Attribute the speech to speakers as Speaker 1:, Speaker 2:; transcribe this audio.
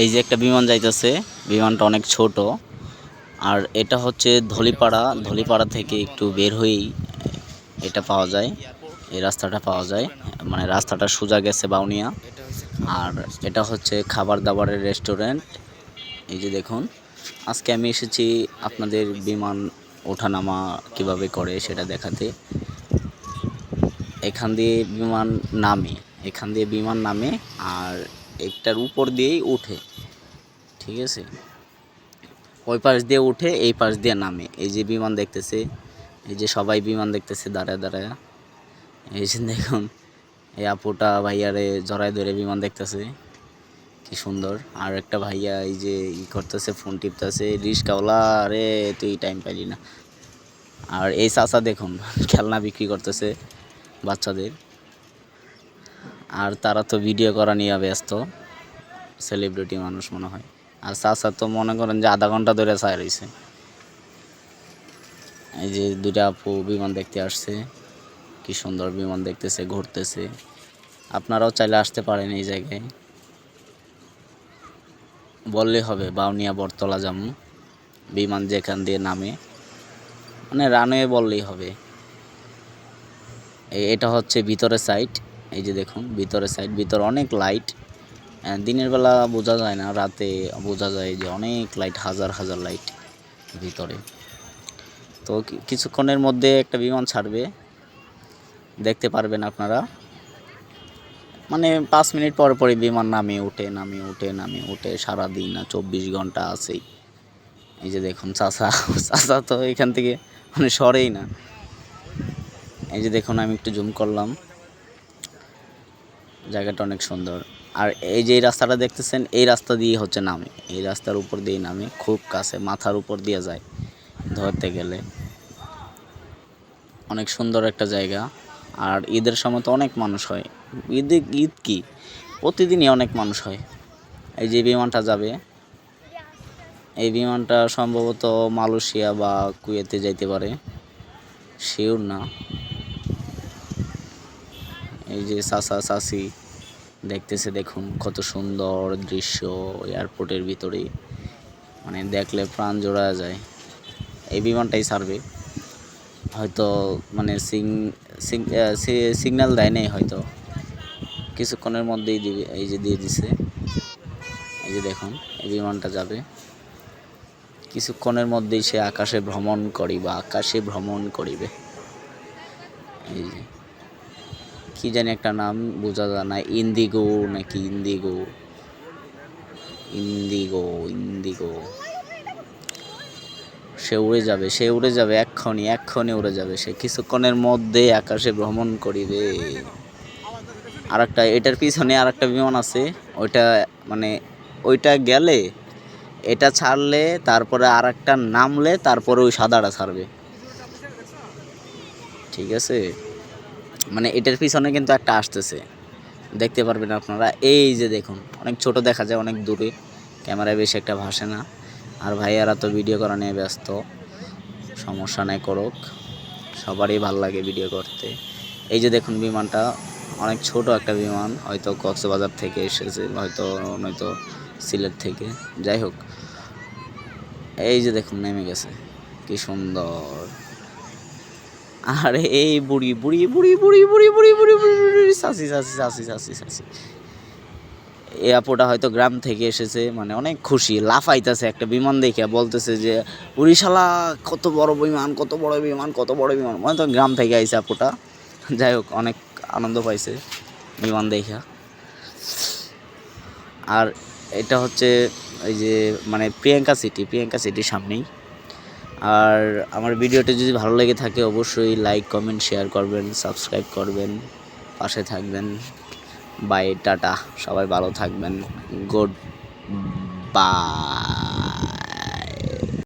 Speaker 1: এই যে একটা বিমান যাইতেছে, বিমানটা অনেক ছোট। আর এটা হচ্ছে ধলিপাড়া ধলিপাড়া থেকে একটু বের হয়েই এটা পাওয়া যায়, এই রাস্তাটা পাওয়া যায়। মানে রাস্তাটা সোজা গেছে বাউনিয়া। আর এটা হচ্ছে খাবার দাবারের রেস্টুরেন্ট। এই যে দেখুন, আজকে আমি এসেছি আপনাদের বিমান ওঠানামা কীভাবে করে সেটা দেখাতে। এখান দিয়ে বিমান নামে, এখান দিয়ে বিমান নামে, আর একটার উপর দিয়েই উঠে, ঠিক আছে? ওই পাশ দিয়ে উঠে, এই পাশ দিয়ে নামে। এই যে বিমান দেখতেছে, এই যে সবাই বিমান দেখতেছে, দাঁড়ায় দাঁড়ায়। এই যে দেখুন, এই আপুটা ভাইয়ারে জড়ায় ধরে বিমান দেখতেছে। কি সুন্দর। আর একটা ভাইয়া এই যে ই করতেছে, ফোন টিপতেছে, রিস্কাওয়ালা, আরে তুই টাইম পাইলি না। আর এই চাচা দেখুন, খেলনা বিক্রি করতেছে বাচ্চাদের। আর তারা তো ভিডিও করা নিয়ে ব্যস্ত সেলিব্রিটি মানুষ মনে হয়। আর চাচা তো মনে করেন যে আধা ঘণ্টা ধরে চায় রয়েছে। এই যে দুটা আপু বিমান দেখতে আসছে, কি সুন্দর বিমান দেখতেছে, ঘুরতেছে। আপনারাও চাইলে আসতে পারেন এই জায়গায়। বললেই হবে, বাউনিয়া, বটতলা জামু, বিমান যেখান দিয়ে নামে। মানে রানওয়ে বললেই হবে। এটা হচ্ছে ভিতরে সাইড এই যে দেখুন, ভিতরে সাইড ভিতরে অনেক লাইট দিনের বেলা বোঝা যায় না, রাতে বোঝা যায় যে অনেক লাইট হাজার হাজার লাইট ভিতরে। তো কিছুক্ষণের মধ্যে একটা বিমান ছাড়বে। দেখতে পারবেন আপনারা। মানে পাঁচ মিনিট পর পরে বিমান নামে উঠে নামে উঠে নামে উঠে সারাদিন না, চব্বিশ ঘণ্টা আছেই। এই যে দেখুন চাষা চাষা তো এখান থেকে মানে সরেই না। এই যে দেখুন, আমি একটু জুম করলাম। জায়গাটা অনেক সুন্দর। আর এই যে রাস্তাটা দেখতেছেন, এই রাস্তা দিয়ে হচ্ছে নামে। এই রাস্তার উপর দিয়ে নামে, খুব কাছে, মাথার উপর দিয়ে যায় ধরতে গেলে। অনেক সুন্দর একটা জায়গা। আর ঈদের সময় তো অনেক মানুষ হয়। ঈদে, ঈদ কি? প্রতিদিনই অনেক মানুষ হয়। এই যে বিমানটা যাবে, এই বিমানটা সম্ভবত মালয়েশিয়া বা কুয়েতে যাইতে পারে। শিওর না। এই যে চাচা চাচি দেখতেছে, দেখুন কত সুন্দর দৃশ্য এয়ারপোর্টের ভিতরে। মানে দেখলে প্রাণ জোড়া যায়। এই বিমানটাই ছাড়বে। হয়তো মানে সিং, সিগন্যাল দেয় নাই হয়তো। কিছুক্ষণের মধ্যেই দিবে, এই যে দিয়ে দিছে। এই যে দেখুন, এই বিমানটা যাবে। কিছুক্ষণের মধ্যেই সে আকাশে ভ্রমণ করিবে, আকাশে ভ্রমণ করিবে। এই যে। কি জানি একটা নাম বোঝা যায় না ইন্দিগো নাকি ইন্দিগো ইন্দিগো ইন্দিগো সে উড়ে যাবে, সে উড়ে যাবে এক্ষণি এক্ষণি উড়ে যাবে সে। কিছুক্ষণের মধ্যে আকাশে ভ্রমণ করিবে। আর একটা এটার পিছনে আর একটা বিমান আছে। ওইটা মানে ওইটা গেলে, এটা ছাড়লে, তারপরে আর একটা নামলে, তারপরে ওই সাদাটা ছাড়বে। ঠিক আছে? মানে এটার পিছনে কিন্তু একটা আসতেছে। দেখতে পারবেন আপনারা। এই যে দেখুন, অনেক ছোট দেখা যায়, অনেক দূরে। ক্যামেরায় বেশি একটা ভাসে না। আর ভাইয়ারা তো ভিডিও করা নিয়ে ব্যস্ত। সমস্যা নেই করুক। সবারই ভালো লাগে ভিডিও করতে। এই যে দেখুন বিমানটা, অনেক ছোট একটা বিমান। হয়তো কক্সবাজার থেকে এসেছে, হয়তো, নয়তো সিলেট থেকে। যাই হোক, এই যে দেখুন, নেমে গেছে। কি সুন্দর। আর এই বুড়ি বুড়ি বুড়ি বুড়ি বুড়ি বুড়ি বুড়ি বুড়ি বুড়ি সাসি সাসি সাসি সাসি সাসি এই আপুটা হয়তো গ্রাম থেকে এসেছে মানে অনেক খুশি লাফাইতেছে একটা বিমান দেখে বলতেছে যে উড়িশালা কত বড় বিমান কত বড় বিমান কত বড় বিমান মানে তো গ্রাম থেকে আইছে আপুটা যাই হোক অনেক আনন্দ পাইছে বিমান দেখা আর এটা হচ্ছে এই যে মানে প্রিয়াঙ্কা সিটি প্রিয়াঙ্কা সিটির সামনেই আর আমার ভিডিওটি যদি ভালো লেগে থাকে, অবশ্যই লাইক কমেন্ট শেয়ার করবেন সাবস্ক্রাইব করবেন, পাশে থাকবেন। বাই টাটা, সবাই ভালো থাকবেন। Good bye